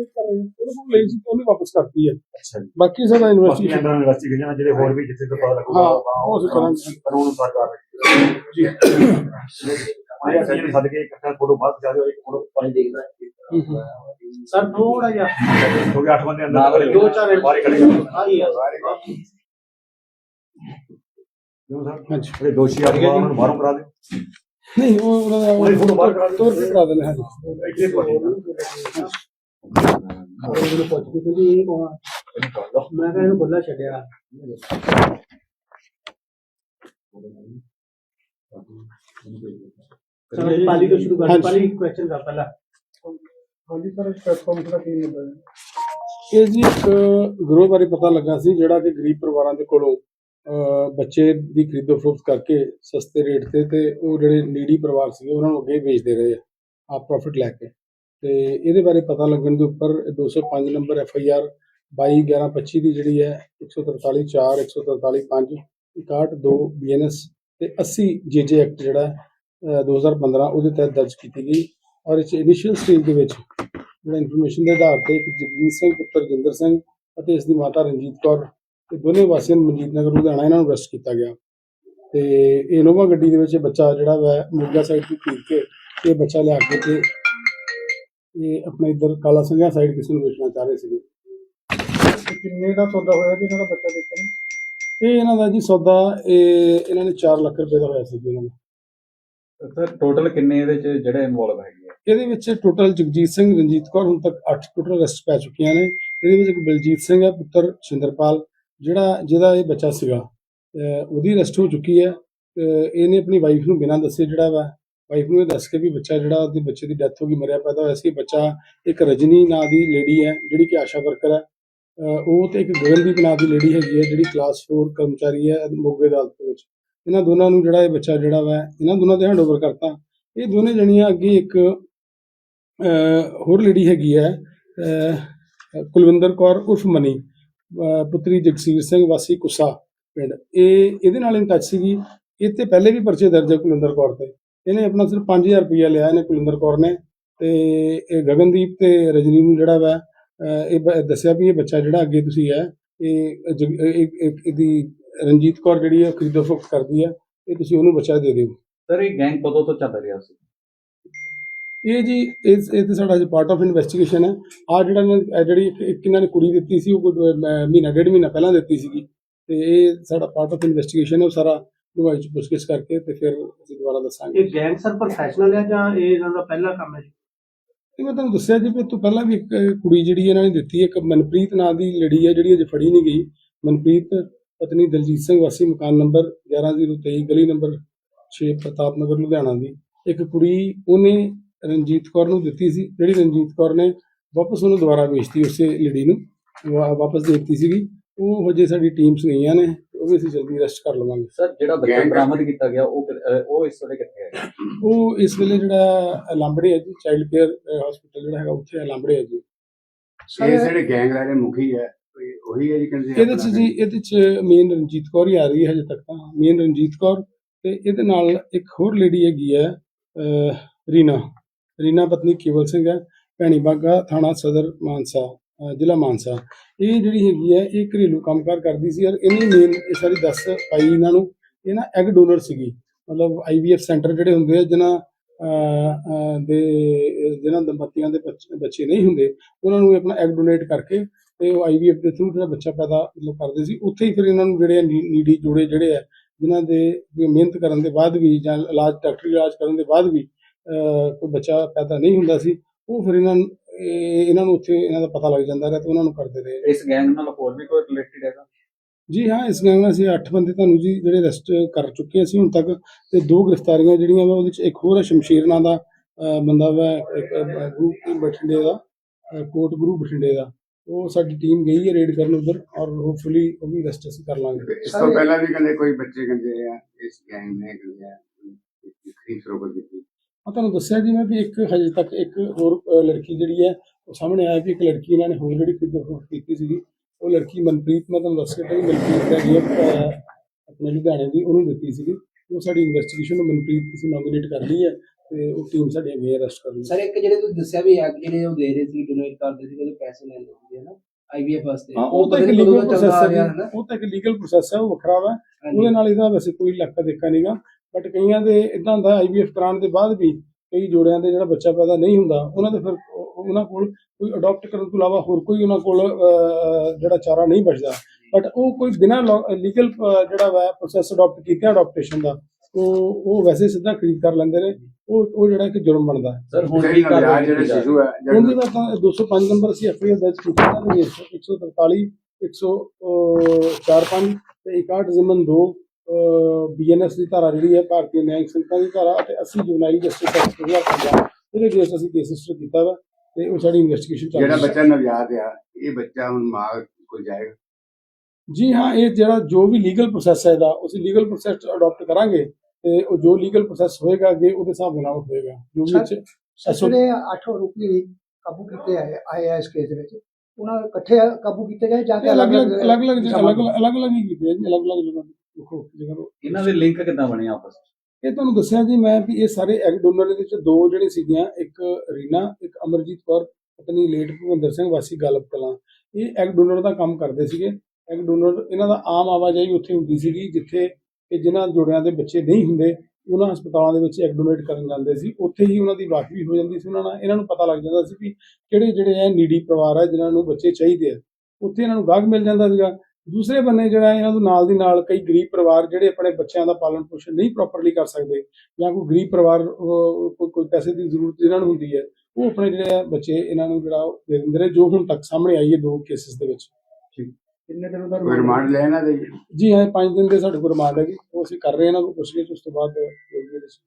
Check ਕਰ ਰਹੇ ਹਾਂ ਉਹਦੇ ਕੋਲ ਲਈ ਸੀ ਤੇ ਉਹਨੇ ਵਾਪਸ ਕਰਤੀ ਹੈ। ਅੱਛਾ ਜੀ। ਬਾਕੀ ਸਾਡਾ ਬਾਕੀ ਇਨਵੈਸਟੀਗੇਸ਼ਨ ਅੰਦਰ ਇਨਵੈਸਟੀਗੇਸ਼ਨ ਜਿਹੜੇ ਹੋਰ ਵੀ ਜਿੱਥੇ ਤੋਂ ਪਤਾ ਲੱਗੂਗਾ ਹਾਂ, ਆਪਾਂ ਉਹ ਅਸੀਂ ਕਰਾਂਗੇ। ਕਾਨੂੰਨ ਅਨੁਸਾਰ ਕਰ ਰਹੇ ਜੀ। ਆਇਆ ਸੱਜਣ ਸੱਦ ਕੇ ਇਕੱਠਾ ਫੋਟੋ ਬਾਅਦ ਜਾ ਰਹੇ ਇੱਕ ਫੋਟੋ ਪਾਣੀ ਦੇਖਦਾ ਸਰ ਥੋੜਾ ਜਿਹਾ। ਹੋ ਗਿਆ 8 ਬੰਦੇ ਅੰਦਰ। ਖੜੇ ਦੋ ਚਾਰ ਬਾਹਰ ਖੜੇ ਹੋ ਆਈ ਹੈ ਜੋ ਸਰ ਹਾਂਜੀ। ਜਿਹੜੇ ਦੋਸ਼ੀ ਆ ਗਏ ਉਹਨਾਂ ਨੂੰ ਬਾਹਰੋਂ ਕਰਾ ਦਿਓ ਨਹੀਂ ਉਹ ਉਹਨਾਂ ਦਾ ਉਹਦੀ photo ਬਾਹਰ ਕਰਾ ਦਿਓ। ਤੋਰ ਕਰਾ ਦੇਣਾ ਹਾਂਜੀ ਇੱਥੇ ਤੁਹਾਡੀ ਉਹਨੂੰ ਪੁੱਛ ਕੇ ਤੁਸੀਂ ਇਹ ਕੌਣ ਆ? ਇਹਨੂੰ ਕਰ ਲਓ ਮੈਂ ਕਿਹਾ ਇਹਨੂੰ ਖੁੱਲਾ ਛੱਡਿਆ। ਚਲੋ ਜੀ, ਪਾਲੀ ਤੋਂ ਸ਼ੁਰੂ ਕਰਦੇ ਹਾਂਜੀ। ਪਾਲੀ ਕੁਐਸਚਨ ਕਰ ਪਹਿਲਾਂ। ਹਾਂਜੀ ਸਰ ਪਲੇਟਫਾਰਮ ਦਾ ਕੀ ਹੁੰਦਾ ਹੈ ਇਹ ਜੀ ਇੱਕ ਗਰੋਹ ਬਾਰੇ ਪਤਾ ਲੱਗਾ ਸੀ ਜਿਹੜਾ ਕਿ ਗਰੀਬ ਪਰਿਵਾਰਾਂ ਦੇ ਕੋਲੋਂ ਅਹ, ਬੱਚੇ ਦੀ ਖਰੀਦੋ ਫਰੋਖਤ ਕਰਕੇ ਸਸਤੇ ਰੇਟ ਤੇ ਤੇ ਉਹ ਜਿਹੜੇ ਨੀਡੀ ਪਰਿਵਾਰ ਸੀਗੇ ਉਹਨਾਂ ਨੂੰ ਅੱਗੇ ਵੇਚਦੇ ਰਹੇ ਆ ਆਪ ਪ੍ਰੋਫਿਟ ਲੈ ਕੇ। ਤੇ ਇਹਦੇ ਬਾਰੇ ਪਤਾ ਲੱਗਣ ਦੇ ਉੱਪਰ 205 ਨੰਬਰ ਐਫ ਆਈ ਆਰ 22 11 25 ਦੀ ਜਿਹੜੀ ਹੈ 143 4 143 5 61 2 ਬੀਐਨਐਸ ਤੇ 80 ਜੇਜੇ ਐਕਟ ਜਿਹੜਾ ਹੈ, ਅਹ, 2015 ਉਹਦੇ ਤਹਿਤ ਦਰਜ ਕੀਤੀ ਗਈ ਔਰ ਇਸ ਇਨੀਸ਼ੀਅਲ ਸਟੇਜ ਦੇ ਵਿੱਚ ਜਿਹੜਾ ਇਨਫੋਰਮੇਸ਼ਨ ਦੇ ਆਧਾਰ ਤੇ ਇੱਕ ਜਗਜੀਤ ਸਿੰਘ ਪੁੱਤਰ ਜਿੰਦਰ ਸਿੰਘ ਅਤੇ ਇਸ ਦੀ ਮਾਤਾ ਰਣਜੀਤ ਕੌਰ ਤੇ ਦੋਨੇ ਵਾਸੀਆਂ ਨੂੰ ਮਨਜੀਤ ਨਗਰ ਲੁਧਿਆਣਾ ਇਹਨਾਂ ਨੂੰ ਅਰੈਸਟ ਕੀਤਾ ਗਿਆ। ਤੇ ਇਨੋਵਾ ਗੱਡੀ ਦੇ ਵਿੱਚ ਬੱਚਾ ਜਿਹੜਾ ਵਾ ਮੁਰਗਾ ਸਾਈਡ ਤੋਂ ਖਰੀਦ ਕੇ ਇਹ ਬੱਚਾ ਲਿਆ ਕੇ ਤੇ ਇਹ ਆਪਣੇ ਇੱਧਰ ਕਾਲਾ ਸਿੰਘਾ ਸਾਈਡ ਕਿਸੇ ਨੂੰ ਵੇਚਣਾ ਚਾਹ ਰਹੇ ਸੀਗੇ। ਕਿੰਨੇ ਦਾ ਸੌਦਾ ਹੋਇਆ ਕਿ ਇਹਨਾਂ ਦਾ ਬੱਚਾ ਵੇਚਣ ਇਹ ਇਹਨਾਂ ਦਾ ਜੀ ਸੌਦਾ ਇਹ ਇਹਨਾਂ ਨੇ 4 ਲੱਖ ਰੁਪਏ ਦਾ ਹੋਇਆ ਸੀ ਜੀ ਇਹਨਾਂ ਦਾ। ਸਰ ਟੋਟਲ ਕਿੰਨੇ ਇਹਦੇ ਚ ਜਿਹੜੇ ਇਨਵੋਲਵ ਹੈਗੇ ਆ? ਇਹਦੇ ਵਿੱਚ ਟੋਟਲ ਜਗਜੀਤ ਸਿੰਘ ਰਣਜੀਤ ਕੌਰ ਹੁਣ ਤੱਕ 8 ਟੋਟਲ ਅਰੈਸਟ ਪੈ ਚੁੱਕੀਆਂ ਨੇ। ਇਹਦੇ ਵਿੱਚ ਇੱਕ ਬਲਜੀਤ ਸਿੰਘ ਹੈ ਪੁੱਤਰ ਸ਼ਿੰਦਰਪਾਲ ਜਿਹੜਾ ਜਿਹਦਾ ਇਹ ਬੱਚਾ ਸੀਗਾ। ਉਹਦੀ ਅਰੈਸਟ ਹੋ ਚੁੱਕੀ ਹੈ। ਇਹਨੇ ਆਪਣੀ ਵਾਈਫ ਨੂੰ ਬਿਨਾਂ ਦੱਸੇ ਜਿਹੜਾ ਵਾ ਵਾਈਫ ਨੂੰ ਇਹ ਦੱਸ ਕੇ ਵੀ ਬੱਚਾ ਜਿਹੜਾ ਉਹਦੇ ਬੱਚੇ ਦੀ ਡੈਥ ਹੋ ਗਈ, ਮਰਿਆ ਪੈਦਾ ਹੋਇਆ ਸੀ। ਬੱਚਾ ਇੱਕ ਰਜਨੀ ਨਾਂ ਦੀ ਲੇਡੀ ਹੈ, ਜਿਹੜੀ ਕਿ ਆਸ਼ਾ ਵਰਕਰ ਹੈ। ਉਹ ਤੇ ਇੱਕ ਗਗਨਦੀਪ ਨਾਂ ਦੀ ਲੇਡੀ ਹੈਗੀ ਹੈ, ਜਿਹੜੀ ਕਲਾਸ 4 ਕਰਮਚਾਰੀ ਹੈ ਮੋਗੇ ਅਦਾਲਤ ਵਿੱਚ। ਇਹਨਾਂ ਦੋਨਾਂ ਨੂੰ ਜਿਹੜਾ ਇਹ ਬੱਚਾ ਜਿਹੜਾ ਵਾ, ਇਹਨਾਂ ਦੋਨਾਂ ਦੇ ਹੈਂਡਓਵਰ ਕਰਤਾ। ਇਹ ਦੋਨੇ ਜਣੀਆਂ ਅੱਗੇ ਇੱਕ ਹੋਰ ਲੇਡੀ ਹੈਗੀ ਹੈ ਕੁਲਵਿੰਦਰ ਕੌਰ ਉਰਫ ਮਨੀ ਪੁੱਤਰੀ ਜਗਸੀਰ ਸਿੰਘ, ਵਾਸੀ ਕੁਸਾ ਪਿੰਡ। ਇਹ, ਇਹਦੇ ਨਾਲ ਇਨ ਟੱਚ ਸੀਗੀ। ਇਹ ਤੇ ਪਹਿਲੇ ਵੀ ਪਰਚੇ ਦਰਜ ਹੈ ਕੁਲਵਿੰਦਰ ਕੌਰ ਤੇ। ਇਹਨੇ ਆਪਣਾ ਸਿਰਫ 5000 ਰੁਪਇਆ ਲਿਆ ਇਹਨੇ ਕੁਲਵਿੰਦਰ ਕੌਰ ਨੇ ਤੇ ਇਹ ਗਗਨਦੀਪ ਤੇ ਰਜਨੀ ਨੂੰ ਜਿਹੜਾ ਵਾ ਇਹ ਦੱਸਿਆ ਵੀ ਇਹ ਬੱਚਾ ਜਿਹੜਾ ਅੱਗੇ ਤੁਸੀਂ ਹੈ ਇਹ ਇਹ- ਇਹ- ਇਹ- ਇਹਦੀ ਰਣਜੀਤ ਕੌਰ ਜਿਹੜੀ ਹੈ ਖਰੀਦੋ ਫਰੋਖਤ ਕਰਦੀ ਹੈ ਇਹ ਤੁਸੀਂ ਉਹਨੂੰ ਬੱਚਾ ਦੇ ਦਿਓ। ਸਰ ਇਹ ਗੈਂਗ ਕਦੋਂ ਤੋਂ ਚੱਲ ਰਿਹਾ ਸੀ? ਇਹ ਜੀ ਇਸ ਇਹ ਤੇ ਸਾਡਾ ਜੀ ਪਾਰਟ ਆਫ ਇਨਵੈਸਟੀਗੇਸ਼ਨ ਹੈ। ਆ ਜਿਹੜਾ ਨੇ- ਇਹ ਜਿਹੜੀ ਇੱਕ- ਇਹਨਾਂ ਨੇ ਕੁੜੀ ਦਿੱਤੀ ਸੀ ਉਹ ਮਹੀਨਾ ਡੇਢ ਮਹੀਨਾ ਪਹਿਲਾਂ ਦਿੱਤੀ ਸੀਗੀ। ਤੇ ਇਹ ਸਾਡਾ ਪਾਰਟ ਆਫ ਇਨਵੈਸਟੀਗੇਸ਼ਨ ਹੈ ਉਹ ਸਾਰਾ ਦੁਬਾਰਾ ਚ ਪੁੱਛਗਿੱਛ ਕਰਕੇ ਤੇ ਫਿਰ ਅਸੀਂ ਦੁਬਾਰਾ ਦੱਸਾਂਗੇ। ਇਹ ਗੈਂਗ ਸਰ ਪ੍ਰੋਫੈਸ਼ਨਲ ਹੈ ਜਾਂ ਇਹ ਇਹਨਾਂ ਦਾ ਪਹਿਲਾ ਕੰਮ ਹੈ ਜੀ? ਤੇ ਮੈਂ ਤੁਹਾਨੂੰ ਦੱਸਿਆ ਜੀ ਵੀ ਤੋਂ ਪਹਿਲਾਂ ਵੀ ਇੱਕ ਕੁੜੀ ਜਿਹੜੀ ਇਹਨਾਂ ਨੇ ਦਿੱਤੀ ਇੱਕ ਮਨਪ੍ਰੀਤ ਨਾਂ ਦੀ ਲੜੀ ਹੈ ਜਿਹੜੀ ਅਜੇ ਫੜੀ ਨਹੀਂ ਗਈ। ਮਨਪ੍ਰੀਤ ਪਤਨੀ ਦਲਜੀਤ ਸਿੰਘ ਵਾਸੀ ਮਕਾਨ ਨੰਬਰ 11023 ਗਲੀ ਨੰਬਰ 6 ਪ੍ਰਤਾਪ ਨਗਰ ਲੁਧਿਆਣਾ ਦੀ। ਇੱਕ ਕੁੜੀ ਉਹਨੇ ਰਣਜੀਤ ਕੌਰ ਨੂੰ ਦਿੱਤੀ ਸੀ। ਜਿਹੜੀ ਰਣਜੀਤ ਕੌਰ ਨੇ ਵਾਪਸ ਉਹਨੂੰ ਦੁਬਾਰਾ ਵੇਚਤੀ ਉਸੇ ਲੜੀ ਨੂੰ ਵਾਪਸ ਦੇ ਦਿੱਤੀ ਸੀਗੀ। ਉਹ ਹਜੇ ਸਾਡੀ ਟੀਮਸ ਗਈਆਂ ਨੇ। ਉਹ ਵੀ ਅਸੀਂ ਜਲਦੀ ਅਰੈਸਟ ਕਰ ਲਵਾਂਗੇ। ਸਰ ਜਿਹੜਾ ਬੱਚਾ ਬਰਾਮਦ ਕੀਤਾ ਗਿਆ ਉਹ ਕਿ- ਉਹ ਇਸ ਵੇਲੇ ਕਿੱਥੇ ਹੈ ਉਹ ਇਸ ਵੇਲੇ ਜਿਹੜਾ ਲਾਂਬੜੇ ਹੈ ਜੀ ਚਾਈਲਡ ਕੇਅਰ ਹਸਪੀਟਲ ਜਿਹੜਾ ਹੈਗਾ ਉੱਥੇ ਲਾਂਬੜੇ ਹੈ ਜੀ। ਇਹ ਜਿਹੜੇ ਗੈਂਗ ਵਾਲੇ ਮੁਖੀ ਹੈ ਕੋਈ ਉਹੀ ਹੈ ਜੀ ਕਹਿੰਦੇ ਇਹਦੇ ਚ ਜੀ ਇਹਦੇ ਚ ਮੇਨ ਰਣਜੀਤ ਕੌਰ ਹੀ ਆ ਰਹੀ ਹੈ ਹਜੇ ਤੱਕ ਤਾਂ। ਮੇਨ ਰਣਜੀਤ ਕੌਰ ਤੇ ਇਹਦੇ ਨਾਲ ਇੱਕ ਹੋਰ ਲੇਡੀ ਹੈਗੀ ਹੈ ਅਹ, ਰੀਨਾ। ਰੀਨਾ ਪਤਨੀ ਕੇਵਲ ਸਿੰਘ ਹੈ ਭੈਣੀ ਬਾਗਾ ਥਾਣਾ ਸਦਰ ਮਾਨਸਾ। ਜ਼ਿਲ੍ਹਾ ਮਾਨਸਾ। ਇਹ ਜਿਹੜੀ ਹੈਗੀ ਹੈ, ਇਹ ਘਰੇਲੂ ਕੰਮਕਾਰ ਕਰਦੀ ਸੀ ਔਰ ਇਹਨੇ ਮੇਨ ਇਹ ਸਾਰੀ ਦੱਸ ਪਾਈ ਇਹਨਾਂ ਨੂੰ। ਇਹ ਨਾ ਐਗ ਡੋਨਰ ਸੀਗੀ। ਮਤਲਬ ਆਈਵੀਐਫ ਸੈਂਟਰ ਜਿਹੜੇ ਹੁੰਦੇ ਆ ਜਿਨ੍ਹਾਂ ਦੇ ਜਿਨ੍ਹਾਂ ਦੰਪਤੀਆਂ ਦੇ ਬੱਚ- ਬੱਚੇ ਨਹੀਂ ਹੁੰਦੇ, ਉਹਨਾਂ ਨੂੰ ਆਪਣਾ ਐਗ ਡੋਨੇਟ ਕਰਕੇ ਤੇ ਉਹ ਆਈਵੀਐਫ ਦੇ ਥਰੂ ਜਿਹੜਾ ਬੱਚਾ ਪੈਦਾ ਮਤਲਬ ਕਰਦੇ ਸੀ, ਉੱਥੇ ਹੀ ਫਿਰ ਇਹਨਾਂ ਨੂੰ ਜਿਹੜੇ ਨੀਡੀ ਜੋੜੇ ਜਿਹੜੇ ਆ ਜਿਨ੍ਹਾਂ ਦੇ ਮਿਹਨਤ ਕਰਨ ਦੇ ਬਾਅਦ ਵੀ ਜਾਂ ਇਲਾਜ, ਡਾਕਟਰੀ ਇਲਾਜ ਕਰਨ ਦੇ ਬਾਅਦ ਵੀ ਕੋਈ ਬੱਚਾ ਪੈਦਾ ਨਹੀਂ ਹੁੰਦਾ ਸੀ, ਉਹ ਫਿਰ ਇਹਨਾਂ ਇਹ- ਇਹਨਾਂ ਨੂੰ ਉੱਥੇ ਇਹਨਾਂ ਦਾ ਪਤਾ ਲੱਗ ਜਾਂਦਾ ਰਿਹਾ ਤੇ ਉਹਨਾਂ ਨੂੰ ਕਰਦੇ ਰਹੇ। ਇਸ ਗੈਂਗ ਨਾਲ ਹੋਰ ਵੀ ਕੋਈ ਰਿਲੇਟਡ ਹੈਗਾ? ਜੀ ਹਾਂ ਇਸ ਗੈਂਗ ਨਾਲ ਅਸੀਂ 8 ਬੰਦੇ ਤੁਹਾਨੂੰ ਜੀ ਜਿਹੜੇ ਅਰੈਸਟ ਕਰ ਚੁੱਕੇ ਅਸੀਂ ਹੁਣ ਤੱਕ ਤੇ ਦੋ ਗ੍ਰਿਫਤਾਰੀਆਂ ਜਿਹੜੀਆਂ ਵਾ ਉਹਦੇ ਚ ਇੱਕ ਹੋਰ ਹੈ ਸ਼ਮਸ਼ੀਰ ਨਾਂ ਦਾ ਬੰਦਾ ਵਾ ਇੱਕ, ਅਹ, ਗੁਰੂ ਬਠਿੰਡੇ ਦਾ ਕੋਟ ਗੁਰੂ ਬਠਿੰਡੇ ਦਾ। ਉਹ ਸਾਡੀ ਟੀਮ ਗਈ ਹੈ ਰੇਡ ਕਰਨ ਉਧਰ ਔਰ ਹੋਪਫੁਲੀ ਉਹ ਵੀ ਅਰੈਸਟ ਅਸੀਂ ਕਰ ਲਾਂਗੇ। ਇਸ ਤੋਂ ਪਹਿਲਾਂ ਵੀ ਕਹਿੰਦੇ ਕੋਈ ਬੱਚੇ ਕਹਿੰਦੇ ਆ ਇਸ ਗੈਂਗ ਨੇ ਕਹਿੰਦੇ ਆ ਖਰੀਦ ਫਰੋਖਤ ਕੀਤੀ ਮੈਂ ਤੁਹਾਨੂੰ ਦੱਸਿਆ ਜੀ ਮੈਂ ਵੀ ਇੱਕ ਹਜੇ ਤੱਕ ਇੱਕ ਹੋਰ ਲੜਕੀ ਜਿਹੜੀ ਹੈ ਉਹ ਸਾਹਮਣੇ ਆਇਆ ਵੀ ਇੱਕ ਲੜਕੀ ਇਹਨਾਂ ਨੇ ਹੋਰ ਜਿਹੜੀ ਖਰੀਦੋ ਕੀਤੀ ਸੀਗੀ। ਉਹ ਲੜਕੀ ਮਨਪ੍ਰੀਤ ਮੈਂ ਤੁਹਾਨੂੰ ਦੱਸ ਕੇ ਮਨਪ੍ਰੀਤ ਹੈ ਅਹ, ਆਪਣੇ ਲੁਧਿਆਣੇ ਦੀ ਉਹਨੂੰ ਦਿੱਤੀ ਸੀਗੀ। ਉਹ ਸਾਡੀ ਇਨਵੈਸਟੀਗੇਸ਼ਨ ਨੂੰ ਮਨਪ੍ਰੀਤ ਅਸੀਂ ਨੋਮੀਨੇਟ ਕਰ ਲਈ ਹੈ ਤੇ ਉਹ ਟੀਮ ਸਾਡੀ ਅੱਗੇ ਅਰੈਸਟ ਕਰ ਲਈ ਸਰ ਇੱਕ ਜਿਹੜੇ ਤੁਸੀਂ ਦੱਸਿਆ ਵੀ ਐਗ ਜਿਹੜੇ ਉਹ ਦੇ ਰਹੇ ਸੀ ਡੋਨੇਟ ਕਰਦੇ ਸੀ ਉਹਦੇ ਪੈਸੇ ਲੈਂਦੇ ਸੀ ਹੈ ਨਾ ਆਈਵੀਐਫ ਵਾਸਤੇ। ਉਹ ਤਾਂ ਇੱਕ ਲੀਗਲ ਦਾ ਪ੍ਰੋਸੈਸ ਆ ਹੈ। ਉਹ ਤਾਂ ਇੱਕ ਲੀਗਲ ਪ੍ਰੋਸੈਸ ਹੈ ਉਹ ਵੱਖਰਾ ਵਾ। ਉਹਦੇ ਨਾਲ ਇਹਦਾ ਵੈਸੇ ਕੋਈ ਲੱਕਾ ਦੇਖਾ ਨਹੀਂਗਾ ਬਟ ਕਈਆਂ ਦੇ ਇਦਾਂ ਹੁੰਦਾ ਆਈਵੀਐਫ ਕਰਾਉਣ ਦੇ ਬਾਅਦ ਵੀ ਕਈ ਜੋੜਿਆਂ ਦੇ ਜਿਹੜਾ ਬੱਚਾ ਪੈਦਾ ਨਹੀਂ ਹੁੰਦਾ ਉਹਨਾਂ ਦੇ ਫਿਰ ਉਹ- ਉਹਨਾਂ ਕੋਲ ਕੋਈ ਅਡਾਪਟ ਕਰਨ ਤੋਂ ਇਲਾਵਾ ਹੋਰ ਕੋਈ ਉਹਨਾਂ ਕੋਲ ਜਿਹੜਾ ਚਾਰਾ ਨਹੀਂ ਬਚਦਾ। ਬਟ ਉਹ ਕੋਈ ਬਿਨਾਂ ਲੀਗਲ ਜਿਹੜਾ ਵਾ ਪ੍ਰੋਸੈਸ ਅਡਾਪਟ ਕੀਤਾ ਅਡਾਪਟੇਸ਼ਨ ਦਾ ਉਹ ਉਹ ਵੈਸੇ ਸਿੱਧਾ ਖਰੀਦ ਕਰ ਲੈਂਦੇ ਨੇ ਉਹ ਉਹ ਜਿਹੜਾ ਇੱਕ ਜੁਰਮ ਬਣਦਾ। ਸਰ ਹੁਣ ਜਿਹੜੇ ਕੀ ਨਵਜਾਤ ਕਾਰਵਾਈ ਜਿਹੜੇ ਸ਼ਿਸ਼ੂ ਹੈ ਉਹਦੇ ਤਾਂ 205 ਨੰਬਰ ਅਸੀਂ ਐਫਆਈਆਰ ਦਰਜ ਕੀਤੀ ਨਾ 143 145 ਤੇ 61 ਜ਼ਿਮਨ 2 ਬੀਐਨਐਸ ਦੀ ਧਾਰਾ ਜਿਹੜੀ ਹੈ ਭਾਰਤੀ ਨਿਆਂ ਸੰਹਿਤਾ ਦੀ ਧਾਰਾ ਅਤੇ 80 ਜੁਨਾਈ ਜਸਟਿਸ ਐਕਟ 2005 ਉਹਦੇ ਬੇਸ ਅਸੀਂ ਕੇਸ ਰਜਿਸਟਰ ਕੀਤਾ ਵਾ ਤੇ ਉਹ ਸਾਡੀ ਇਨਵੈਸਟੀਗੇਸ਼ਨ ਚੱਲ ਜਿਹੜਾ ਬੱਚਾ ਨਵਜਾਤ ਆ ਇਹ ਬੱਚਾ ਹੁਣ ਮਾਂ ਕੋਲ ਜਾਏਗਾ? ਜੀ ਹਾਂ ਇਹ ਜਿਹੜਾ ਜੋ ਵੀ ਲੀਗਲ ਪ੍ਰੋਸੈਸ ਹੈ ਇਹਦਾ ਅਸੀਂ ਲੀਗਲ ਪ੍ਰੋਸੈਸ ਅਡਾਪਟ ਕਰਾਂਗੇ ਤੇ ਉਹ ਜੋ ਲੀਗਲ ਪ੍ਰੋਸੈਸ ਹੋਏਗਾ ਅੱਗੇ ਉਹਦੇ ਹਿਸਾਬ ਦੇ ਨਾਲ ਹੋਏਗਾ। ਜੋ ਵੀ ਸਰ, ਇੱਥੇ ਜਿਹੜੇ ਅੱਠ ਆਰੋਪੀ ਕਾਬੂ ਕੀਤੇ ਆਏ ਆ ਇਸ ਕੇਸ ਦੇ ਵਿੱਚ ਉਹਨਾਂ ਇਕੱਠੇ ਕਾਬੂ ਕੀਤੇ ਗਏ ਜਾਂ ਕਿ ਅਲੱਗ ਅਲੱਗ ਅਲੱਗ ਅਲੱਗ ਅਲੱਗ ਅਲੱਗ ਕੀਤੇ ਜੀ ਅਲੱਗ ਅਲੱਗ ਜਗ੍ਹਾ ਤੇ ਦੇਖੋ ਜਗ੍ਹਾ ਤੋਂ ਇਹਨਾਂ ਦੇ ਲਿੰਕ ਕਿੱਦਾਂ ਬਣੇ ਆਪਸ ਵਿੱਚ? ਇਹ ਤੁਹਾਨੂੰ ਦੱਸਿਆ ਜੀ ਮੈਂ ਵੀ ਇਹ ਸਾਰੇ ਐਗ ਡੋਨਰ ਦੇ ਵਿੱਚ ਦੋ ਜਿਹੜੇ ਸੀਗੀਆਂ ਇੱਕ ਰੀਨਾ ਇੱਕ ਅਮਰਜੀਤ ਕੌਰ ਪਤਨੀ ਲੇਟ ਭੁਪਿੰਦਰ ਸਿੰਘ ਵਾਸੀ ਗਲਪ ਕਲਾਂ। ਇਹ ਐਗ ਡੋਨਰ ਦਾ ਕੰਮ ਕਰਦੇ ਸੀਗੇ। ਐਗ ਡੋਨਰ ਇਹਨਾਂ ਦਾ ਆਮ ਆਵਾਜਾਈ ਉੱਥੇ ਹੁੰਦੀ ਸੀਗੀ ਜਿੱਥੇ ਕਿ ਜਿਨ੍ਹਾਂ ਜੋੜਿਆਂ ਦੇ ਬੱਚੇ ਨਹੀਂ ਹੁੰਦੇ ਉਹਨਾਂ ਹਸਪਤਾਲਾਂ ਦੇ ਵਿੱਚ ਐਗ ਡੋਨੇਟ ਕਰਨ ਜਾਂਦੇ ਸੀ। ਉੱਥੇ ਹੀ ਉਹਨਾਂ ਦੀ ਵਾਕਫੀ ਹੋ ਜਾਂਦੀ ਸੀ। ਉਹਨਾਂ ਨਾਲ ਇਹਨਾਂ ਨੂੰ ਪਤਾ ਲੱਗ ਜਾਂਦਾ ਸੀ ਵੀ ਕਿਹੜੇ ਜਿਹੜੇ ਹੈ ਨੀਡੀ ਪਰਿਵਾਰ ਹੈ ਜਿਨ੍ਹਾਂ ਨੂੰ ਬੱਚੇ ਚਾਹੀਦੇ ਆ। ਉੱਥੇ ਇਹਨਾਂ ਨੂੰ ਗਾਹਕ ਮਿਲ ਜਾਂਦਾ ਸੀਗਾ। ਦੂਸਰੇ ਬੰਨੇ ਜਿਹੜਾ ਇਹਨਾਂ ਦੇ ਨਾਲ ਦੀ ਨਾਲ ਕਈ ਗਰੀਬ ਪਰਿਵਾਰ ਜਿਹੜੇ ਆਪਣੇ ਬੱਚਿਆਂ ਦਾ ਪਾਲਣ ਪੋਸ਼ਣ ਨਹੀਂ ਪ੍ਰੋਪਰਲੀ ਕਰ ਸਕਦੇ ਜਾਂ ਕੋਈ ਗਰੀਬ ਪਰਿਵਾਰ ਕੋਈ ਕੋਈ ਪੈਸੇ ਦੀ ਜ਼ਰੂਰਤ ਜਿਹਨਾਂ ਨੂੰ ਹੁੰਦੀ ਹੈ ਉਹ ਆਪਣੇ ਜਿਹੜੇ ਬੱਚੇ ਇਹਨਾਂ ਨੂੰ ਜਿਹੜਾ ਦੇ ਦਿੰਦੇ ਨੇ ਜੋ ਹੁਣ ਤੱਕ ਸਾਹਮਣੇ ਆਈ ਹੈ ਦੋ ਕੇਸਿਸ ਦੇ ਵਿੱਚ। ਕਿੰਨੇ ਦਿਨ ਦਾ ਰਿਮਾਂਡ ਲੈਣਾ ਦੇ ਜੀ? ਹਾਂ 5 ਦਿਨ ਦੇ ਸਾਡੇ ਕੋਲ ਰਿਮਾਂਡ ਹੈ ਜੀ। ਉਹ ਅਸੀਂ ਕਰ ਰਹੇ ਹਾਂ ਇਹਨਾਂ ਨੂੰ ਪੁੱਛ ਕੇ ਉਸ ਤੋਂ ਬਾਅਦ 'ਚ